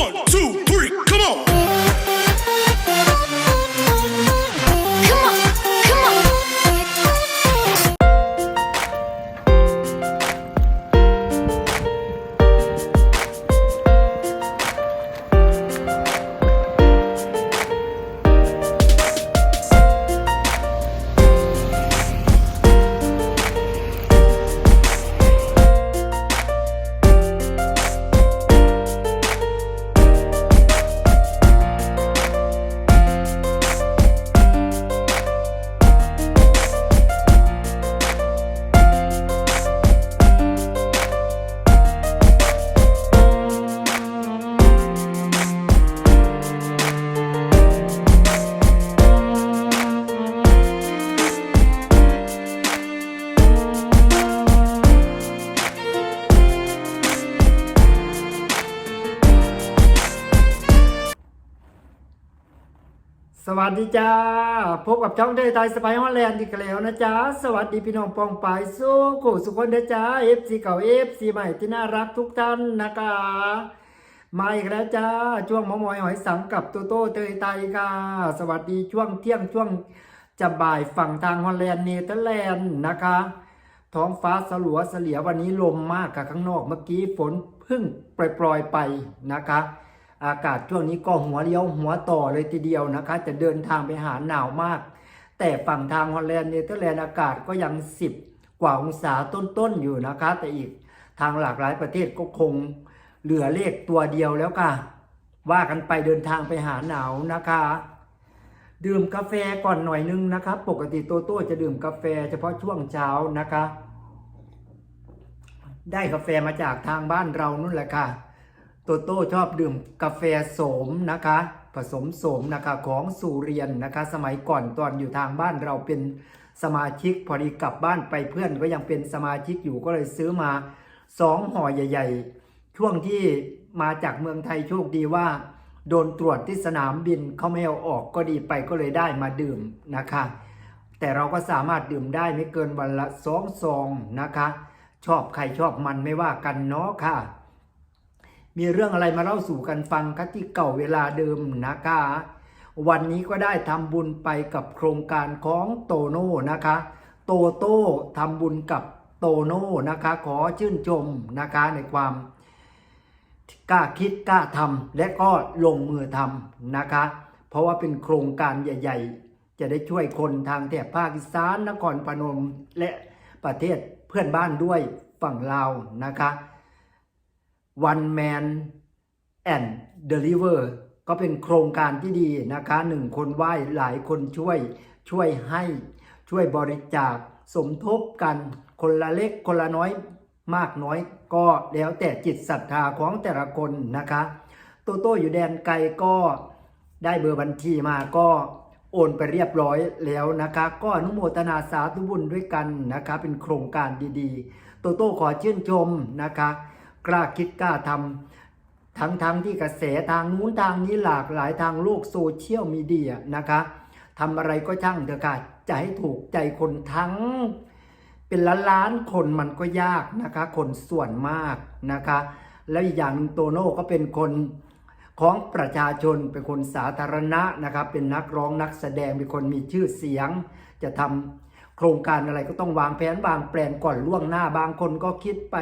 One, two, สวัสดีจ้า พบกับช่องเดยไทยสไปฮอลแลนด์อีกแล้วนะจ๊ะ สวัสดีพี่น้องปองปายสู้ขู่สุขคนเดจ้าเอฟซีเก่าเอฟซีใหม่ที่น่ารักทุกท่านนะคะ มาอีกแล้วจ้า ช่วงหมอมอยหอยสังกับโตโต้เตยไทยค่ะ สวัสดีช่วงเที่ยงช่วงจะบ่ายฝั่งทางฮอลแลนด์เนเธอร์แลนด์นะคะ ท้องฟ้าสลัวเสลียวันนี้ลมมากกับข้างนอกเมื่อกี้ฝนเพิ่งปล่อยๆไปนะคะ อากาศช่วงนี้ก็หัวเลี้ยวหัวต่อเลยทีเดียวนะคะ จะเดินทางไปหาหนาวมาก แต่ฝั่งทางฮอลแลนด์เนเธอร์แลนด์อากาศก็ยัง 10 กว่าองศาต้นๆอยู่นะคะ แต่อีกทางหลากหลายประเทศก็คงเหลือเลขตัวเดียวแล้วค่ะ ว่ากันไปเดินทางไปหาหนาวนะคะ ดื่มกาแฟก่อนหน่อยนึงนะคะ ปกติโตโต้จะดื่มกาแฟเฉพาะช่วงเช้านะคะ ได้กาแฟมาจากทางบ้านเรานู่นแหละค่ะ โตโต้ชอบดื่มกาแฟโสมนะคะ ผสมโสมนะคะของสุเรียนนะคะ สมัยก่อนตอนอยู่ทางบ้านเราเป็นสมาชิกพอดีกลับบ้านไปเพื่อนก็ยังเป็นสมาชิกอยู่ก็เลยซื้อมาสองห่อใหญ่ ๆ ช่วงที่มาจากเมืองไทยโชคดีว่า โดนตรวจที่สนามบินเขาไม่เอาออกก็ดีไปก็เลยได้มาดื่มนะคะ แต่เราก็สามารถดื่มได้ไม่เกินวันละสองซองนะคะ ชอบใครชอบมันไม่ว่ากันเนาะค่ะ มีเรื่องอะไรมาเล่าสู่กันฟังคะที่เก่าเวลาเดิมนะคะ วันนี้ก็ได้ทำบุญไปกับโครงการของโตโน่นะคะ โตโต้ทำบุญกับโตโน่นะคะ ขอชื่นชมนะคะในความกล้าคิดกล้าทำและก็ลงมือทำนะคะ เพราะว่าเป็นโครงการใหญ่ ๆ จะได้ช่วยคนทางแถบภาคอีสานนครพนมและประเทศเพื่อนบ้านด้วยฝั่งลาวนะคะ One Man and Deliver ก็เป็นโครงการที่ดีนะคะหนึ่งคนไหว้หลายคนช่วยช่วยให้ช่วยบริจาคสมทบกันคนละเล็กคนละน้อยมากน้อยก็แล้วแต่จิตศรัทธาของแต่ละคนนะคะโตโต้อยู่แดนไกลก็ได้เบอร์บัญชีมาก็โอนไปเรียบร้อยแล้วนะคะ ก็อนุโมทนาสาธุบุญด้วยกันนะคะ เป็นโครงการดีๆ โตโต้ขอชื่นชมนะคะ กล้าคิดกล้าทำทั้งทั้งที่กระแสทางนู้นทางนี้หลากหลายทางโลกโซเชียลมีเดียนะคะทำอะไรก็ช่างเถอะค่ะจะให้ถูกใจคนทั้งเป็นล้านล้านๆคนมันก็ยากนะคะ คนส่วนมากนะคะ แล้วอีกอย่างหนึ่งโตโน่ก็เป็นคนของประชาชนเป็นคนสาธารณะนะครับ เป็นนักร้องนักแสดงเป็นคนมีชื่อเสียง จะทำโครงการอะไรก็ต้องวางแผนวางแปลนก่อนล่วงหน้าบางคนก็คิดไป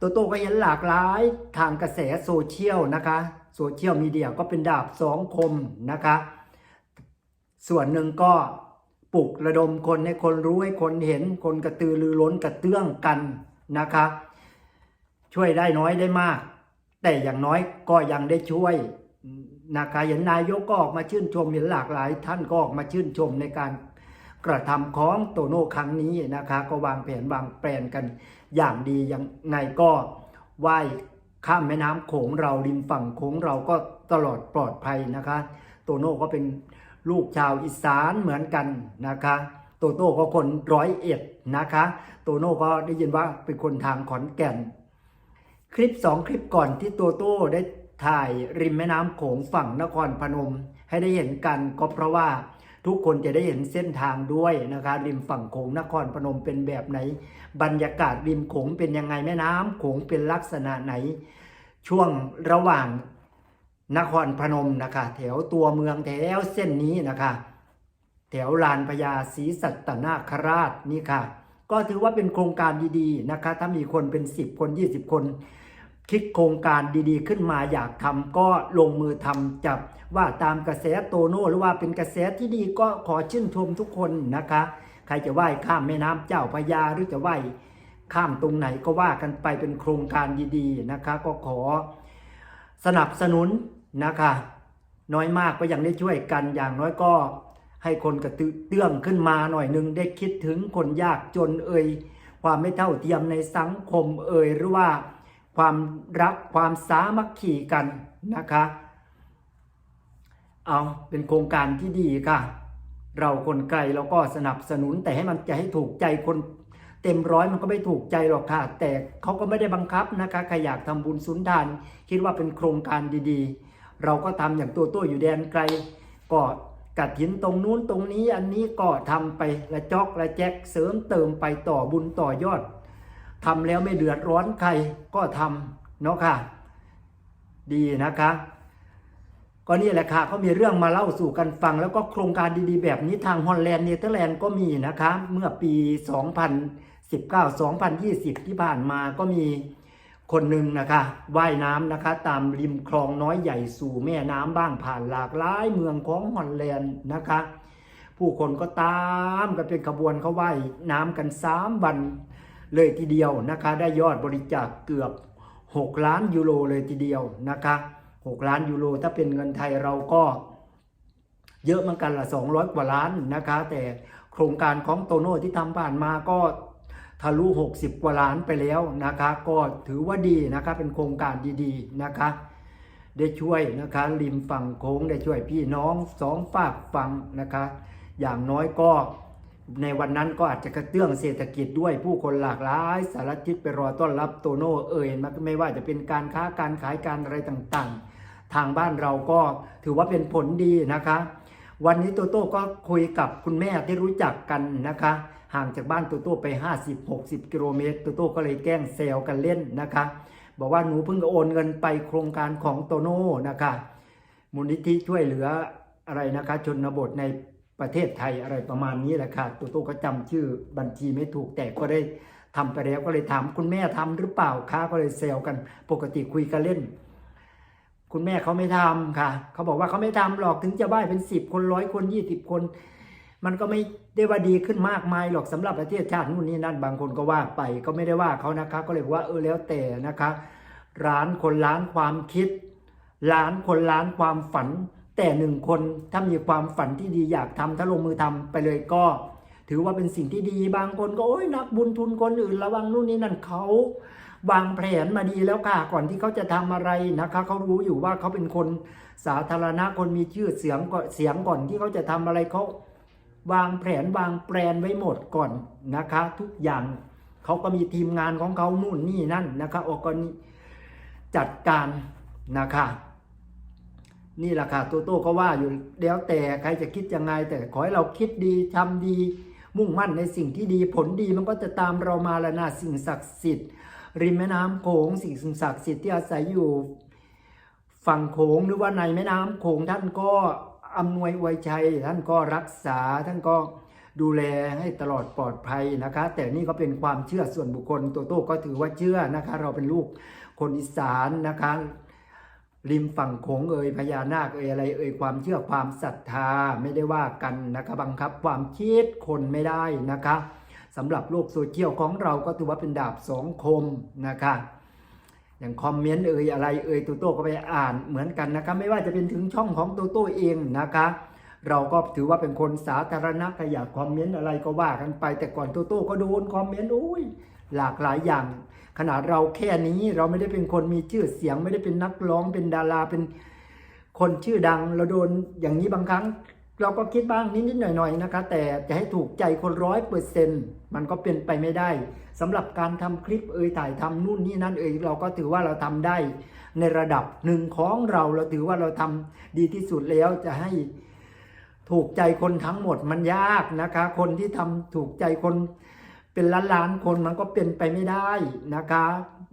โตโต้ก็เห็นหลากหลายทางกระแสโซเชียลนะคะโซเชียลมีเดียก็เป็นดาบสองคมนะคะ ส่วนหนึ่งก็ปลุกระดมคนให้คนรู้ให้คนเห็นคนกระตือรือร้นกระเตื้องกันนะคะ ช่วยได้น้อยได้มาก แต่อย่างน้อยก็ยังได้ช่วยนะคะเห็นนายกก็ออกมาชื่นชมเห็นหลากหลาย ท่านก็ออกมาชื่นชมในการ กระทำของโตโน่ครั้งนี้นะคะ ก็วางแผนวางแปลนกันอย่างดีย่างไงก็ว่ายข้ามแม่น้ำโขงเราริมฝั่งโขงเราก็ตลอดปลอดภัยนะคะ โตโน่ก็เป็นลูกชาวอีสานเหมือนกันนะคะ โตโต้ก็คนร้อยเอ็ดนะคะ โตโน่ก็ได้ยินว่าเป็นคนทางขอนแก่น คลิปสองคลิปก่อนที่โตโต้ได้ถ่ายริมแม่น้ำโขงฝั่งนครพนม ให้ได้เห็นกันก็เพราะว่า ทุกคนจะได้เห็นเส้นทางด้วยนะคะริมฝั่งโขงนครพนมเป็นแบบไหน บรรยากาศริมโขงเป็นยังไงแม่น้ำโขงเป็นลักษณะไหน ช่วงระหว่างนครพนมนะคะแถวตัวเมืองแถวเส้นนี้นะคะแถวลานพญาศรีสัตนาคราชนี่ค่ะ ก็ถือว่าเป็นโครงการดีๆนะคะ ถ้ามีคนเป็น 10 คน 20 คน คิดโครงการดีๆ ขึ้นมาอยากทำก็ลงมือทำจับว่าตามกระแสโตโน่หรือว่าเป็นกระแสที่ดีก็ขอชื่นชมทุกคนนะคะ ใครจะว่ายข้ามแม่น้ำเจ้าพยาหรือจะว่ายข้ามตรงไหนก็ว่ากันไปเป็นโครงการดีๆนะคะ ก็ขอสนับสนุนนะคะ น้อยมากก็ยังได้ช่วยกันอย่างน้อยก็ให้คนกระตือเตื้องขึ้นมาหน่อยหนึ่งได้คิดถึงคนยากจนเอ่ยความไม่เท่าเทียมในสังคมเอ่ยหรือว่า ความรักความสามัคคีกันนะคะ เอาเป็นโครงการที่ดีค่ะ เราคนไกลเราก็สนับสนุนแต่ให้มันจะให้ถูกใจคนเต็มร้อยมันก็ไม่ถูกใจหรอกค่ะ แต่เขาก็ไม่ได้บังคับนะคะใครอยากทำบุญสุนทาน คิดว่าเป็นโครงการดีๆ เราก็ทำอย่างตัวตัวอยู่แดนไกลก็กัดหินตรงนู้นตรงนี้อันนี้ก็ทำไปละจอกละแจกเสริมเติมไปต่อบุญต่อยอด ทำแล้วไม่เดือดร้อนใครก็ทำเนาะค่ะ ดีนะคะ ก็นี่แหละค่ะเขามีเรื่องมาเล่าสู่กันฟัง แล้วก็โครงการดีๆ แบบนี้ทางฮอลแลนด์เนเธอร์แลนด์ก็มีนะคะ เมื่อปี 2019-2020 ที่ผ่านมาก็มีคนหนึ่งนะคะว่ายน้ำนะคะตามริมคลองน้อยใหญ่สู่แม่น้ำบ้างผ่านหลากหลายเมืองของฮอลแลนด์นะคะ ผู้คนก็ตามกันเป็นขบวนเขาว่ายน้ำกันสามวัน เลยทีเดียวนะคะได้ยอดบริจาคเกือบ 6 ล้านยูโรเลยทีเดียวนะคะ6ล้านยูโรถ้าเป็นเงินไทยเราก็ เยอะเหมือนกันละ200 กว่าล้านนะคะ แต่โครงการของโตโน่ที่ทำผ่านมาก็ทะลุ 60 กว่าล้านไปแล้วนะคะ ก็ถือว่าดีนะคะเป็นโครงการดีๆนะคะ ได้ช่วยนะคะริมฝั่งโค้งได้ช่วยพี่น้องสองฝากฝั่งนะคะ อย่างน้อยก็ ในวันนั้นก็อาจจะกระเตื้องเศรษฐกิจด้วยผู้คนหลากหลาย สารทิศไปรอต้อนรับโตโน่เอ่ยมันไม่ว่าจะเป็นการค้าการขายการอะไรต่างๆ ทางบ้านเราก็ถือว่าเป็นผลดีนะคะ วันนี้โตโต้ก็คุยกับคุณแม่ที่รู้จักกันนะคะ ห่างจากบ้านโตโต้ไป 50-60 กิโลเมตรโตโต้ก็เลยแกล้งเซลกันเล่นนะคะ บอกว่าหนูเพิ่งโอนเงินไปโครงการของโตโน่นะคะมูลนิธิช่วยเหลืออะไรนะคะชนบทใน ประเทศไทยอะไรประมาณนี้แหละค่ะโตโตก็จำชื่อบัญชีไม่ถูกแต่ก็ได้ทำไปแล้วก็เลยถามคุณแม่ทำหรือเปล่าคะก็เลยเซลกันปกติคุยกันเล่น คุณแม่เขาไม่ทำค่ะเขาบอกว่าเขาไม่ทำหรอกถึงจะไหว้เป็นสิบคนร้อยคนยี่สิบคน มันก็ไม่ได้ว่าดีขึ้นมากมายหรอกสำหรับประเทศชาตินู่นนี่นั่นบางคนก็ว่าไป ก็ไม่ได้ว่าเขานะคะ ก็เลยว่าเออแล้วแต่นะคะ ร้านคนล้านความคิด ล้านคนล้านความฝัน แต่หนึ่งคนถ้ามีความฝันที่ดีอยากทำถ้าลงมือทำไปเลยก็ ถือว่าเป็นสิ่งที่ดีบางคนก็โอ้ยนักบุญทุนคนอื่นระวังนู่นนี่นั่นเขาวางแผนมาดีแล้วค่ะก่อนที่เขาจะทำอะไรนะคะเขารู้อยู่ว่าเขาเป็นคนสาธารณะคนมีชื่อเสียงก่อนเสียงก่อนที่เขาจะทำอะไรเขาวางแผนวางแปลนไว้หมดก่อนนะคะ ทุกอย่างเขาก็มีทีมงานของเขานู่นนี่นั่นนะคะออกก็จัดการนะคะ นี่แหละค่ะโตโต้ก็ว่าอยู่แล้วแต่ใครจะคิดยังไง แต่ขอให้เราคิดดีทำดีมุ่งมั่นในสิ่งที่ดีผลดีมันก็จะตามเรามาละนาสิ่งศักดิ์สิทธิ์ ริมแม่น้ำโขงสิ่งศักดิ์สิทธิ์ที่อาศัยอยู่ ฝั่งโขงหรือว่าในแม่น้ำโขงท่านก็อำนวยอวยชัยท่านก็รักษาท่านก็ดูแลให้ตลอดปลอดภัยนะคะ แต่นี่ก็เป็นความเชื่อส่วนบุคคลโตโต้ก็ถือว่าเชื่อนะคะ เราเป็นลูกคนอีสานนะคะ ริมฝั่งโขงเอ่ยพญานาคเอ่ยอะไรเอ่ยความเชื่อความศรัทธาไม่ได้ว่ากันนะคะบังคับความคิดคนไม่ได้นะคะสำหรับโลกโซเชียลของเราก็ถือว่าเป็นดาบสองคมนะคะอย่างคอมเมนต์เอ่ยอะไรเอ่ยตูโต้ก็ไปอ่านเหมือนกันนะคะไม่ว่าจะเป็นถึงช่องของตูโต้เองนะคะ เราก็ถือว่าเป็นคนสาธารณะก็อยากคอมเมนต์อะไรก็ว่ากันไป แต่ก่อนตูโต้ก็โดนคอมเมนต์อุ้ยหลากหลายอย่าง ขนาดเราแค่นี้เราไม่ได้เป็นคนมีชื่อเสียง ไม่ได้เป็นนักร้องเป็นดาราเป็นคนชื่อดังเราโดนอย่างนี้บางครั้ง เราก็คิดบ้างนิดๆหน่อยๆนะคะ แต่จะให้ถูกใจคนร้อยเปอร์เซ็นต์มันก็เป็นไปไม่ได้สำหรับการทำคลิปเอ่ยถ่ายทำนู่นนี่นั่นเอ่ยเราก็ถือว่าเราทำได้ ในระดับหนึ่งของเราเราถือว่าเราทำดีที่สุดแล้วจะให้ถูกใจคนทั้งหมดมันยากนะคะ คนที่ทำถูกใจคน เป็นล้านล้านๆคนมันก็เป็นไปไม่ได้นะคะ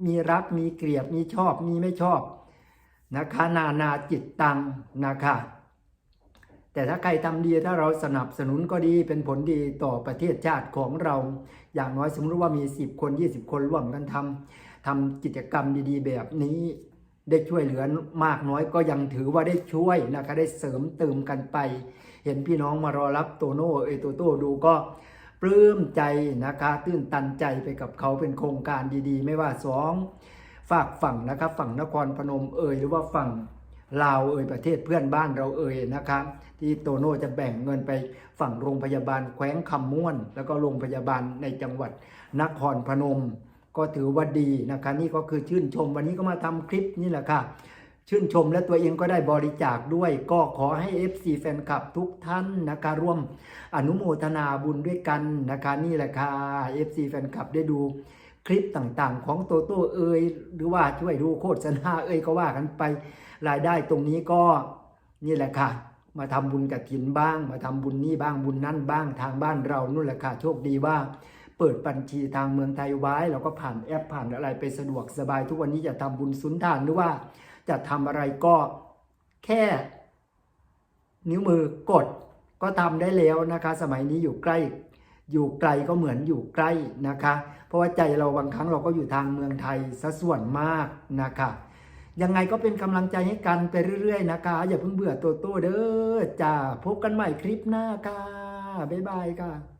มีรักมีเกลียดมีชอบมีไม่ชอบนะคะนานาจิตตังนะคะ แต่ถ้าใครทำดีถ้าเราสนับสนุนก็ดีเป็นผลดีต่อประเทศชาติของเรา อย่างน้อยสมมติว่ามี 10 คน 20 คนร่วมกันทำทำกิจกรรมดีๆ แบบนี้ได้ช่วยเหลือมากน้อยก็ยังถือว่าได้ช่วยนะคะได้เสริมเติมกันไป เห็นพี่น้องมารอรับโตโน่เอโตโต้ดูก็ ปลื้มใจนะคะตื้นตันใจไปกับเขาเป็นโครงการดีๆ ไม่ว่าสองฝากฝั่งนะครับฝั่งนครพนมเอยหรือว่าฝั่งลาวเอยประเทศเพื่อนบ้านเราเอยนะครับที่โตโน่จะแบ่งเงินไปฝั่งโรงพยาบาลแขวงคำม่วน แล้วก็โรงพยาบาลในจังหวัดนครพนม ก็ถือว่าดีนะคะนี่ก็คือชื่นชมวันนี้ก็มาทำคลิปนี่แหละค่ะ ชื่นชมและตัวเองก็ได้บริจาคด้วย ก็ขอให้ FC แฟนคลับทุกท่านนะคะร่วมอนุโมทนาบุญด้วยกันนะคะนี่แหละค่ะ FC แฟนคลับได้ดูคลิปต่างๆ ของโตโต้เอยหรือว่าช่วยดูโฆษณาเอยก็ว่ากันไปรายได้ตรงนี้ก็นี่แหละค่ะ มาทำบุญกับถินบ้าง มาทำบุญนี่บ้างบุญนั่นบ้างทางบ้านเรานู่นแหละค่ะโชคดีว่า เปิดบัญชีทางเมืองไทยไว้เราก็ผ่านแอปผ่านอะไรไปสะดวกสบายทุกวันนี้จะทำบุญสุนทานหรือว่า จะทำอะไรก็แค่ นิ้วมือกดก็ทำได้แล้วนะคะ สมัยนี้อยู่ใกล้ อยู่ไกลก็เหมือนอยู่ใกล้นะคะ เพราะว่าใจเราบางครั้งเราก็อยู่ทางเมืองไทยซะส่วนมากนะคะยังไงก็เป็นกำลังใจให้กันไปเรื่อย ๆ นะคะ อย่าเพิ่งเบื่อตัวโต้เด้อจ้าพบกันใหม่คลิปหน้าค่ะ บ๊ายบายค่ะ